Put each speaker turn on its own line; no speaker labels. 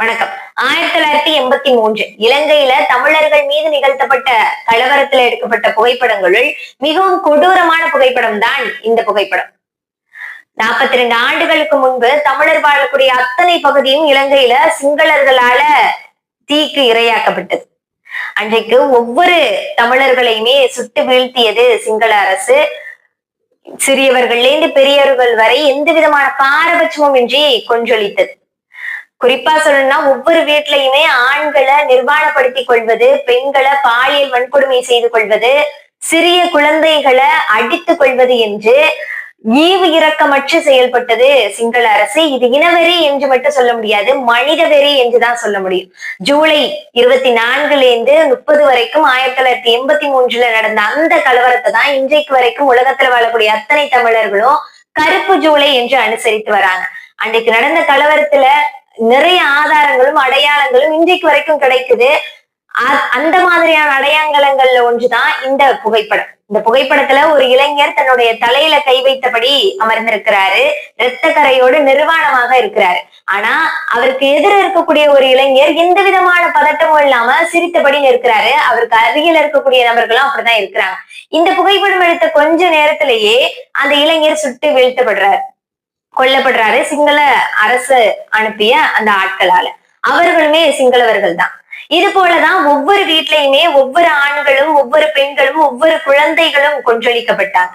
வணக்கம். ஆயிரத்தி தொள்ளாயிரத்தி எண்பத்தி மூன்று இலங்கையில தமிழர்கள் மீது நிகழ்த்தப்பட்ட கலவரத்துல எடுக்கப்பட்ட புகைப்படங்களுள் மிகவும் கொடூரமான புகைப்படம் தான் இந்த புகைப்படம். நாற்பத்தி ரெண்டு ஆண்டுகளுக்கு முன்பு தமிழர் வாழக்கூடிய அத்தனை பகுதியும் இலங்கையில சிங்களர்களால தீக்கு இரையாக்கப்பட்டது. அன்றைக்கு ஒவ்வொரு தமிழர்களையுமே சுட்டு வீழ்த்தியது சிங்கள அரசு. சிறியவர்கள்ல இருந்து பெரியவர்கள் வரை எந்த விதமான பாரபட்சமும் இன்றி கொன்றொழித்தது. குறிப்பா சொல்லணும்னா ஒவ்வொரு வீட்லயுமே ஆண்களை நிர்வாணப்படுத்திக் கொள்வது பெண்களை பாலியல் வன்கொடுமை செய்து கொள்வது சிறிய குழந்தைகளை அடித்துக் கொள்வது என்று ஈவு இரக்கமற்று செயல்பட்டது சிங்கள அரசு. இது இனவெறி என்று மட்டும் சொல்ல முடியாது மனித வெறி என்றுதான் சொல்ல முடியும். ஜூலை இருபத்தி நான்குல இருந்து முப்பது வரைக்கும் ஆயிரத்தி தொள்ளாயிரத்தி எண்பத்தி மூன்றுல நடந்த அந்த கலவரத்தை தான் இன்றைக்கு வரைக்கும் உலகத்துல வாழக்கூடிய அத்தனை தமிழர்களும் கருப்பு ஜூலை என்று அனுசரித்து வராங்க. அன்றைக்கு நடந்த கலவரத்துல நிறைய ஆதாரங்களும் அடையாளங்களும் இன்றைக்கு வரைக்கும் கிடைக்குது. அ- அந்த மாதிரியான அடையாளங்கள்ல ஒன்றுதான் இந்த புகைப்படம். இந்த புகைப்படத்துல ஒரு இளைஞர் தன்னுடைய தலையில கை வைத்தபடி அமர்ந்திருக்கிறாரு. இரத்த கரையோடு நிர்வாணமாக இருக்கிறாரு. ஆனா அவருக்கு எதிர இருக்கக்கூடிய ஒரு இளைஞர் எந்த விதமான பதட்டமும் இல்லாம சிரித்தபடி இருக்கிறாரு அவருக்கு அருகில் இருக்கக்கூடிய நபர்களும் அப்படிதான் இருக்கிறாங்க. இந்த புகைப்படம் எடுத்த கொஞ்ச நேரத்திலேயே அந்த இளைஞர் சுட்டு வீழ்த்தப்படுறாரு. கொல்லப்படுறாரு. சிங்கள அரசு அனுப்பிய அந்த ஆட்களால. அவர்களுமே சிங்களவர்கள் தான் இது போலதான் ஒவ்வொரு வீட்லயுமே ஒவ்வொரு ஆண்களும் ஒவ்வொரு பெண்களும் ஒவ்வொரு குழந்தைகளும் கொன்றளிக்கப்பட்டாங்க